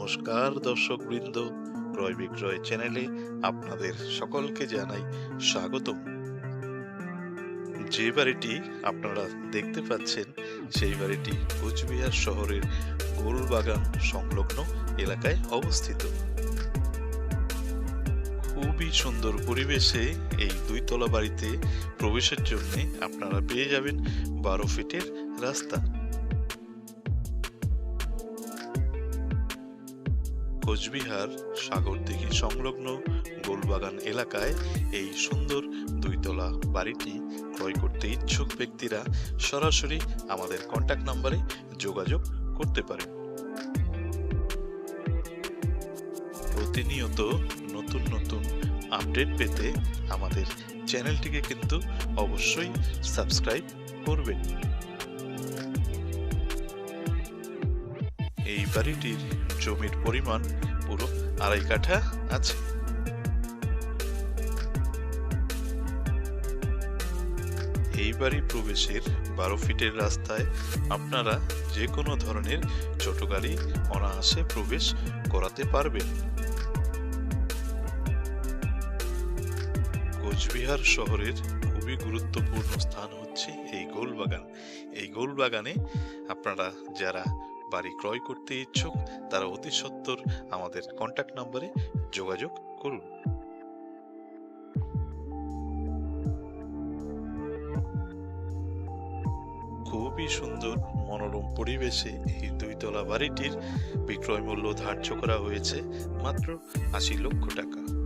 নমস্কার দর্শক বৃন্দ, ক্রয় বিক্রয় চ্যানেলে আপনাদের সকলকে জানাই স্বাগতম। যে বাড়িটি আপনারা দেখতে পাচ্ছেন, সেই বাড়িটি কোচবিহার শহরের গোলবাগান সংলগ্ন এলাকায় অবস্থিত। খুবই সুন্দর পরিবেশে এই দুইতলা বাড়িতে প্রবেশের জন্য আপনারা পেয়ে যাবেন বারো ফিটের রাস্তা। কোচবিহার সাগরদিঘি সংলগ্ন গোলবাগান এলাকায় এই সুন্দর দুইতলা বাড়িটি ক্রয় করতে ইচ্ছুক ব্যক্তিরা সরাসরি আমাদের কন্ট্যাক্ট নাম্বারে যোগাযোগ করতে পারেন। প্রতিনিয়ত নতুন নতুন আপডেট পেতে আমাদের চ্যানেলটিকে কিন্তু অবশ্যই সাবস্ক্রাইব করবেন। এই বাড়িটির জমির পরিমাণ পুরো আড়াই কাঠা আছে। এই বাড়ি প্রবেশের বারো ফিটের রাস্তায় আপনারা যে কোনো ধরনের ছোট গাড়ি অনায়াসে প্রবেশ করাতে পারবেন। কোচবিহার শহরের খুবই গুরুত্বপূর্ণ স্থান হচ্ছে এই গোলবাগান। এই গোলবাগানে আপনারা যারা বাড়ি ক্রয় করতে ইচ্ছুক, তারা অতি সত্বর আমাদের কন্ট্যাক্ট নম্বরে যোগাযোগ করুন। খুবই সুন্দর, মনোরম পরিবেশে এই দুইতলা বাড়িটির বিক্রয় মূল্য ধার্য করা হয়েছে মাত্র আশি লক্ষ টাকা।